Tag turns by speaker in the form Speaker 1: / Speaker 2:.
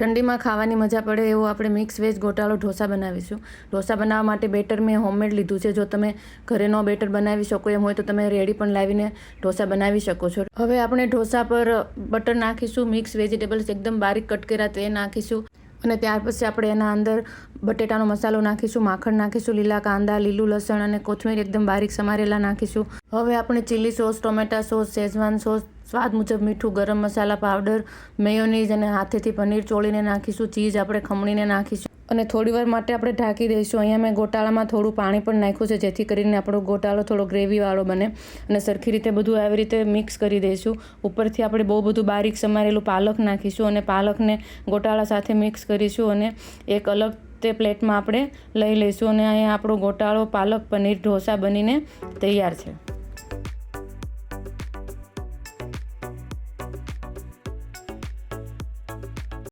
Speaker 1: ઠંડીમાં ખાવાની મજા પડે એવો આપણે મિક્સ વેજ ગોટાળો ઢોસા બનાવીશું. ઢોસા બનાવવા માટે બેટર મેં હોમમેડ લીધું છે. જો તમે ઘરે નો બેટર બનાવી શકો એમ હોય તો તમે રેડી પણ લાવીને ઢોસા બનાવી શકો છો. હવે આપણે ઢોસા પર બટર નાખીશું. મિક્સ વેજીટેબલ્સ એકદમ બારીક કટ તે નાખીશું. અને ત્યાર પછી આપણે એના અંદર બટેટાનો મસાલો નાખીશું, માખણ નાખીશું, લીલા કાંદા, લીલું લસણ અને કોથમીર એકદમ બારીક સમારેલા નાખીશું. હવે આપણે chilli sauce tomato sauce Schezwan sauce સ્વાદ મુજબ મીઠું, ગરમ મસાલા પાવડર મેયોનીઝ અને હાથેથી પનીર ચોળીને નાખીશું. ચીઝ આપણે ખમણીને નાખીશું. અને થોડી વાર માટે આપણે ઢાંકી દઈશું. અહીંયા મેં ગોટાળામાં થોડું પાણી પણ નાખ્યું છે, જેથી કરીને આપણો ગોટાળો થોડો ગ્રેવીવાળો બને. અને સરખી રીતે બધું આવી રીતે મિક્સ કરી દઈશું. ઉપરથી આપણે બહુ બધું બારીક સમારેલું પાલક નાખીશું અને પાલકને ગોટાળા સાથે મિક્સ કરીશું અને એક અલગ તે પ્લેટમાં આપણે લઈ લઈશું. અને અહીંયા આપણો ગોટાળો પાલક, પનીર, ઢોસા બનીને તૈયાર છે.